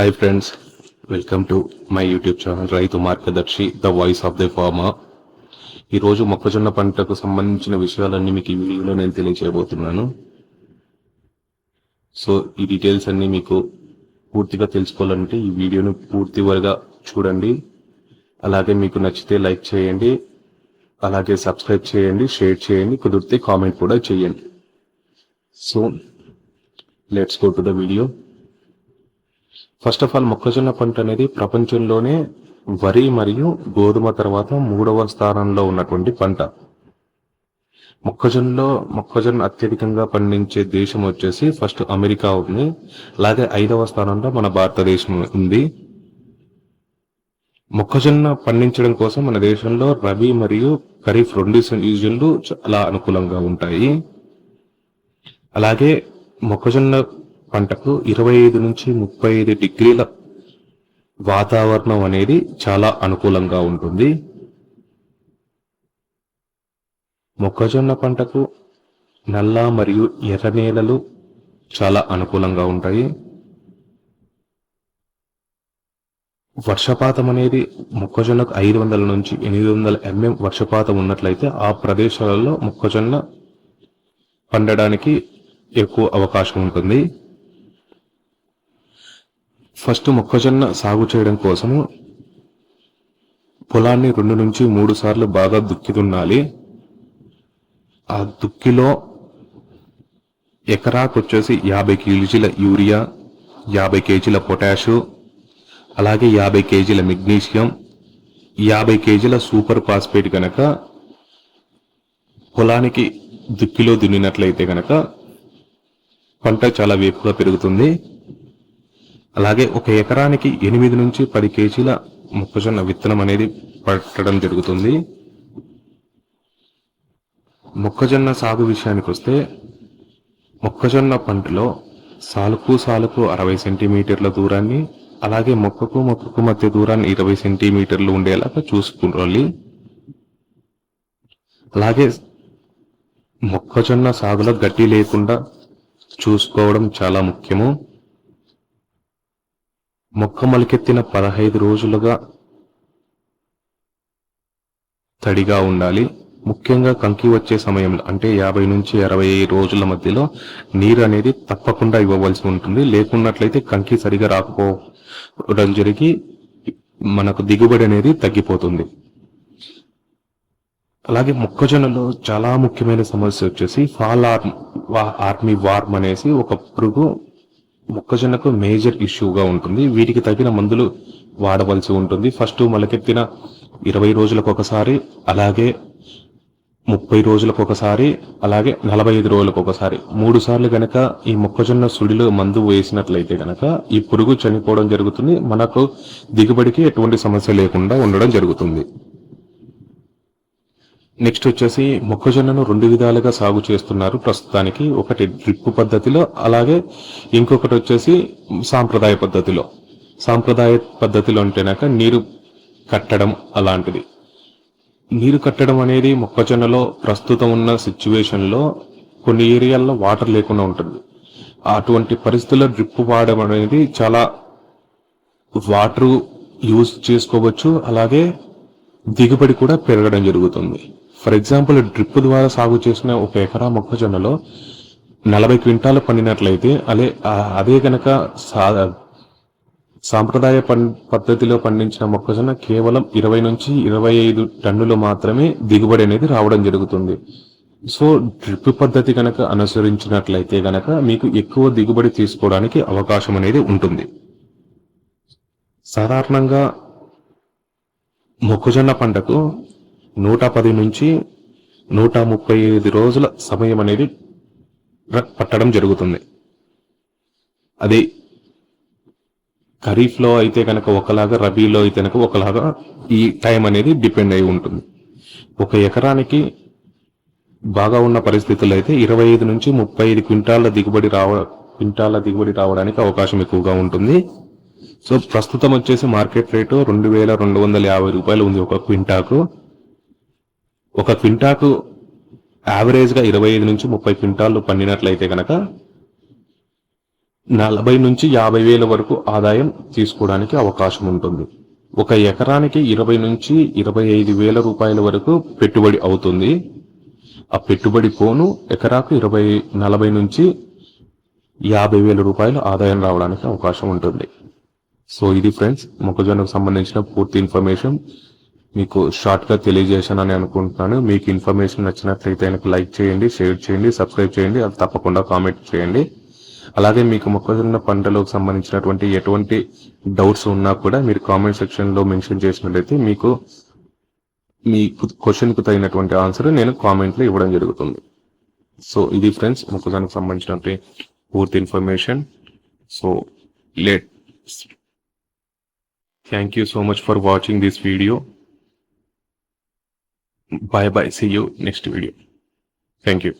Hi friends welcome to my YouTube channel రైతు మార్గదర్శి the voice of the farmer ఈరోజు మొక్కజొన్న పంటకు సంబంధించిన విషయాలన్నీ మీకు ఈ వీడియోలో నేను తెలియజేయబోతున్నాను సో ఈ డీటెయిల్స్ అన్నీ మీకు పూర్తిగా తెలుసుకోవాలంటే ఈ వీడియోను పూర్తి వరగా చూడండి. అలాగే మీకు నచ్చితే లైక్ చేయండి. అలాగే సబ్స్క్రైబ్ చేయండి షేర్ చేయండి కుదిరితే కామెంట్ కూడా చేయండి. So let's go to the video first of all మొక్కజొన్న పంట అనేది ప్రపంచంలోనే వరి మరియు గోధుమ తర్వాత మూడవ స్థానంలో ఉన్నటువంటి పంట. మొక్కజొన్నలో మొక్కజొన్న అత్యధికంగా పండించే దేశం వచ్చేసి ఫస్ట్ అమెరికా ఉంది. అలాగే ఐదవ స్థానంలో మన భారతదేశం ఉంది. మొక్కజొన్న పండించడం కోసం మన దేశంలో రబీ మరియు ఖరీఫ్ రెండు సీజన్లు చాలా అనుకూలంగా ఉంటాయి. అలాగే మొక్కజొన్న పంటకు ఇరవై ఐదు నుంచి ముప్పై ఐదు డిగ్రీల వాతావరణం అనేది చాలా అనుకూలంగా ఉంటుంది. మొక్కజొన్న పంటకు నల్ల మరియు ఎర్ర నేలలు చాలా అనుకూలంగా ఉంటాయి. వర్షపాతం అనేది మొక్కజొన్నకు ఐదు వందల నుంచి ఎనిమిది వందల ఎంఎం వర్షపాతం ఉన్నట్లయితే ఆ ప్రదేశాలలో మొక్కజొన్న పండడానికి ఎక్కువ అవకాశం ఉంటుంది. ఫస్ట్ మొక్కజొన్న సాగు చేయడం కోసము పొలాన్ని రెండు నుంచి మూడు సార్లు బాగా దుక్కి దున్నాలి ఆ దుక్కిలో ఎకరాకు వచ్చేసి యాభై కేజీల యూరియా యాభై కేజీల పొటాషు అలాగే యాభై కేజీల మెగ్నీషియం యాభై కేజీల సూపర్ ఫాస్ఫేట్ గనక పొలానికి దుక్కిలో దున్నినట్లయితే గనక పంట చాలా వేపుగా పెరుగుతుంది. అలాగే ఒక ఎకరానికి ఎనిమిది నుంచి పది కేజీల మొక్కజొన్న విత్తనం అనేది పట్టడం జరుగుతుంది. మొక్కజొన్న సాగు విషయానికి వస్తే మొక్కజొన్న పంటలో సాలుకు సాలుకు అరవై సెంటీమీటర్ల దూరాన్ని అలాగే మొక్కకు మొక్కకు మధ్య దూరాన్ని ఇరవై సెంటీమీటర్లు ఉండేలాగా చూసుకోవాలి అలాగే మొక్కజొన్న సాగులో గడ్డి లేకుండా చూసుకోవడం చాలా ముఖ్యము. మొక్క మొలకెత్తిన పదహైదు రోజులుగా తడిగా ఉండాలి. ముఖ్యంగా కంకి వచ్చే సమయంలో అంటే యాభై నుంచి అరవై రోజుల మధ్యలో నీరు అనేది తప్పకుండా ఇవ్వవలసి ఉంటుంది. లేకున్నట్లయితే కంకి సరిగా రాకపోవడం జరిగి మనకు దిగుబడి అనేది తగ్గిపోతుంది. అలాగే మొక్కజొన్నలో చాలా ముఖ్యమైన సమస్య వచ్చేసి ఫాల్ ఆర్మ్ ఆర్మీ వార్మ్ అనేసి ఒక పురుగు మొక్కజొన్నకు మేజర్ ఇష్యూగా ఉంటుంది. వీటికి తగిన మందులు వాడవలసి ఉంటుంది. ఫస్ట్ మొలకెత్తిన ఇరవై రోజులకు ఒకసారి అలాగే ముప్పై రోజులకు ఒకసారి అలాగే నలభై ఐదు రోజులకు ఒకసారి మూడు సార్లు గనక ఈ మొక్కజొన్న సుడిలో మందు వేసినట్లయితే గనక ఈ పురుగు చనిపోవడం జరుగుతుంది. మనకు దిగుబడికి ఎటువంటి సమస్య లేకుండా ఉండడం జరుగుతుంది. నెక్స్ట్ వచ్చేసి మొక్కజొన్నను రెండు విధాలుగా సాగు చేస్తున్నారు. ప్రస్తుతానికి ఒకటి డ్రిప్ పద్ధతిలో అలాగే ఇంకొకటి వచ్చేసి సాంప్రదాయ పద్ధతిలో. సాంప్రదాయ పద్ధతిలో అంటేనాక నీరు కట్టడం అలాంటిది. నీరు కట్టడం అనేది మొక్కజొన్నలో ప్రస్తుతం ఉన్న సిచ్యువేషన్లో కొన్ని ఏరియాల్లో వాటర్ లేకుండా ఉంటుంది. అటువంటి పరిస్థితుల్లో డ్రిప్ వాడడం అనేది చాలా వాటర్ యూజ్ చేసుకోవచ్చు. అలాగే దిగుబడి కూడా పెరగడం జరుగుతుంది. ఫర్ ఎగ్జాంపుల్ డ్రిప్ ద్వారా సాగు చేసిన ఒక ఎకరా మొక్కజొన్నలో నలభై క్వింటాలు పండినట్లయితే అదే అదే గనక సా- సాంప్రదాయ పం పద్ధతిలో పండించిన మొక్కజొన్న కేవలం ఇరవై నుంచి ఇరవై ఐదు టన్నులు మాత్రమే దిగుబడి అనేది రావడం జరుగుతుంది. సో డ్రిప్ పద్ధతి కనుక అనుసరించినట్లయితే గనక మీకు ఎక్కువ దిగుబడి తీసుకోవడానికి అవకాశం అనేది ఉంటుంది. సాధారణంగా మొక్కజొన్న పంటకు నూట పది నుంచి నూట ముప్పై ఐదు రోజుల సమయం అనేది పట్టడం జరుగుతుంది. అది ఖరీఫ్లో అయితే కనుక ఒకలాగా రబీలో అయితే కనుక ఒకలాగా ఈ టైం అనేది డిపెండ్ అయి ఉంటుంది. ఒక ఎకరానికి బాగా ఉన్న పరిస్థితుల్లో అయితే ఇరవై ఐదు నుంచి ముప్పై ఐదు క్వింటాల దిగుబడి రావ క్వింటాల దిగుబడి రావడానికి అవకాశం ఎక్కువగా ఉంటుంది. సో ప్రస్తుతం వచ్చేసి మార్కెట్ రేటు రెండు వేల రెండు వందల యాభై రూపాయలు ఉంది ఒక క్వింటాకు. ఒక క్వింటాకు యావరేజ్గా ఇరవై ఐదు నుంచి ముప్పై క్వింటాలు పండినట్లయితే కనుక నలభై నుంచి యాభై వేల వరకు ఆదాయం తీసుకోవడానికి అవకాశం ఉంటుంది. ఒక ఎకరానికి ఇరవై నుంచి ఇరవై ఐదు వేల రూపాయల వరకు పెట్టుబడి అవుతుంది. ఆ పెట్టుబడి పోను ఎకరాకు ఇరవై నలభై నుంచి యాభై వేల రూపాయలు ఆదాయం రావడానికి అవకాశం ఉంటుంది. సో ఇది ఫ్రెండ్స్ మొక్కజొన్నకు సంబంధించిన పూర్తి ఇన్ఫర్మేషన్. మీకు షార్ట్గా తెలియజేశాను అని అనుకుంటున్నాను. మీకు ఇన్ఫర్మేషన్ నచ్చినట్లయితే ఆయనకు లైక్ చేయండి షేర్ చేయండి సబ్స్క్రైబ్ చేయండి అది తప్పకుండా కామెంట్ చేయండి. అలాగే మీకు మొక్కజొన్న పంటలకు సంబంధించినటువంటి ఎటువంటి డౌట్స్ ఉన్నా కూడా మీరు కామెంట్ సెక్షన్లో మెన్షన్ చేసినట్లయితే మీకు మీ క్వశ్చన్కు తగినటువంటి ఆన్సర్ నేను కామెంట్లో ఇవ్వడం జరుగుతుంది. సో ఇది ఫ్రెండ్స్ మొక్కజొన్నకు సంబంధించినటువంటి పూర్తి information so let thank you so much for watching this video bye bye. See you next video. Thank you